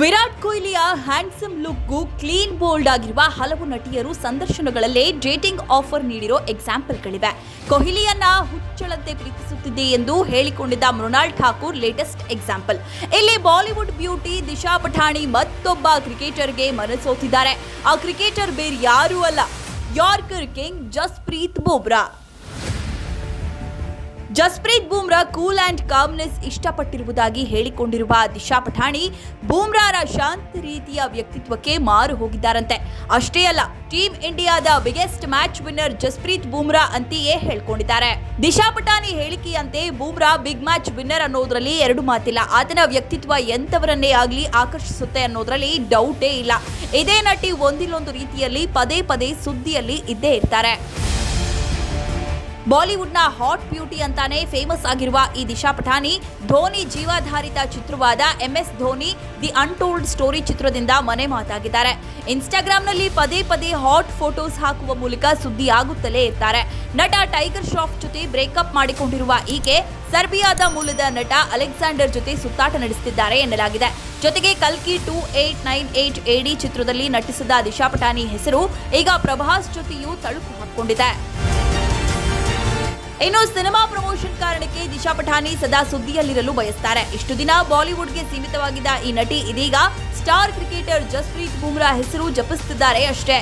ವಿರಾಟ್ ಕೊಹ್ಲಿಯ ಹ್ಯಾಂಡ್ಸಮ್ ಲುಕ್ಗೂ clean bold ಆಗಿರುವ ಹಲವು ನಟಿಯರು ಸಂದರ್ಶನಗಳಲ್ಲೇ ಡೇಟಿಂಗ್ ಆಫರ್ ನೀಡಿರೋ ಎಕ್ಸಾಂಪಲ್ಗಳಿವೆ. ಕೊಹ್ಲಿಯನ್ನ ಹುಚ್ಚಳಂತೆ ಪ್ರೀತಿಸುತ್ತಿದೆ ಎಂದು ಹೇಳಿಕೊಂಡಿದ್ದ ಮೃಣಾಲ್ ಠಾಕೂರ್ ಲೇಟೆಸ್ಟ್ ಎಕ್ಸಾಂಪಲ್. ಇಲ್ಲಿ ಬಾಲಿವುಡ್ ಬ್ಯೂಟಿ ದಿಶಾ ಪಠಾಣಿ ಮತ್ತೊಬ್ಬ ಕ್ರಿಕೆಟರ್ಗೆ ಮನಸೋತಿದ್ದಾರೆ. ಆ ಕ್ರಿಕೆಟರ್ ಬೇರೆ ಯಾರೂ ಅಲ್ಲ. Yorker king Jasprit Bumrah Jasprit Bumrah cool and calmness ಇಷ್ಟಪಟ್ಟಿರುವುದಾಗಿ ಹೇಳಿಕೊಂಡಿರುವ ದಿಶಾ ಪಠಾಣಿ, ಬೂಮ್ರಾರ ಶಾಂತ ರೀತಿಯ ವ್ಯಕ್ತಿತ್ವಕ್ಕೆ ಮಾರು ಹೋಗಿದ್ದಾರಂತೆ. ಅಷ್ಟೇ ಅಲ್ಲ ಟೀಮ್ ಇಂಡಿಯಾದ biggest match winner Jasprit Bumrah ಅಂತೆಯೇ ಹೇಳ್ಕೊಂಡಿದ್ದಾರೆ. ದಿಶಾ ಪಠಾಣಿ ಹೇಳಿಕೆಯಂತೆ ಬೂಮ್ರಾ ಬಿಗ್ ಮ್ಯಾಚ್ ವಿನ್ನರ್ ಅನ್ನೋದ್ರಲ್ಲಿ ಎರಡು ಮಾತಿಲ್ಲ. ಆತನ ವ್ಯಕ್ತಿತ್ವ ಎಂತವರನ್ನೇ ಆಗ್ಲಿ ಆಕರ್ಷಿಸುತ್ತೆ ಅನ್ನೋದ್ರಲ್ಲಿ ಡೌಟೇ ಇಲ್ಲ. ಇದೇ ನಟಿ ಒಂದಿಲ್ಲೊಂದು ರೀತಿಯಲ್ಲಿ ಪದೇ ಪದೇ ಸುದ್ದಿಯಲ್ಲಿ ಇದ್ದೇ ಇರ್ತಾರೆ. ಬಾಲಿವುಡ್ನ ಹಾಟ್ ಬ್ಯೂಟಿ ಅಂತಾನೆ ಫೇಮಸ್ ಆಗಿರುವ ಈ ದಿಶಾ ಪಠಾಣಿ, ಧೋನಿ ಜೀವಾಧಾರಿತ ಚಿತ್ರವಾದ M S Dhoni, the untold story ಚಿತ್ರದಿಂದ ಮನೆ ಮಾತಾಗಿದ್ದಾರೆ. ಇನ್ಸ್ಟಾಗ್ರಾಂನಲ್ಲಿ ಪದೇ ಪದೇ ಹಾಟ್ ಫೋಟೋಸ್ ಹಾಕುವ ಮೂಲಕ ಸುದ್ದಿ ಆಗುತ್ತಲೇ ಇರ್ತಾರೆ. ನಟ ಟೈಗರ್ ಶ್ರಾಫ್ ಜೊತೆ ಬ್ರೇಕಪ್ ಮಾಡಿಕೊಂಡಿರುವ ಈಕೆ, ಸರ್ಬಿಯಾದ ಮೂಲದ ನಟ ಅಲೆಕ್ಸಾಂಡರ್ ಜೊತೆ ಸುತ್ತಾಟ ನಡೆಸುತ್ತಿದ್ದಾರೆ ಎನ್ನಲಾಗಿದೆ. ಜೊತೆಗೆ ಕಲ್ಕಿ ಟೂ ಏಟ್ ನೈನ್ ಏಟ್ ಎಡಿ ಚಿತ್ರದಲ್ಲಿ ನಟಿಸಿದ ದಿಶಾ ಪಠಾಣಿ ಹೆಸರು ಈಗ ಪ್ರಭಾಸ್ ಜೊತೆಯೂ ತಳುಕು ಹಾಕಿಕೊಂಡಿದೆ ಇನ್ನು ಸಿನಿಮಾ ಪ್ರಮೋಷನ್ ಕಾರಣಕ್ಕೆ ದಿಶಾ ಪಠಾಣಿ ಸದಾ ಸುದ್ದಿಯಲ್ಲಿರಲು ಬಯಸ್ತಾರೆ. ಇಷ್ಟು ದಿನ ಬಾಲಿವುಡ್ಗೆ ಸೀಮಿತವಾಗಿದ್ದ ಈ ನಟಿ ಇದೀಗ ಸ್ಟಾರ್ ಕ್ರಿಕೆಟರ್ ಜಸ್ಪ್ರೀತ್ ಬೂಮ್ರಾ ಹೆಸರು ಜಪಿಸುತ್ತಿದ್ದಾರೆ ಅಷ್ಟೇ.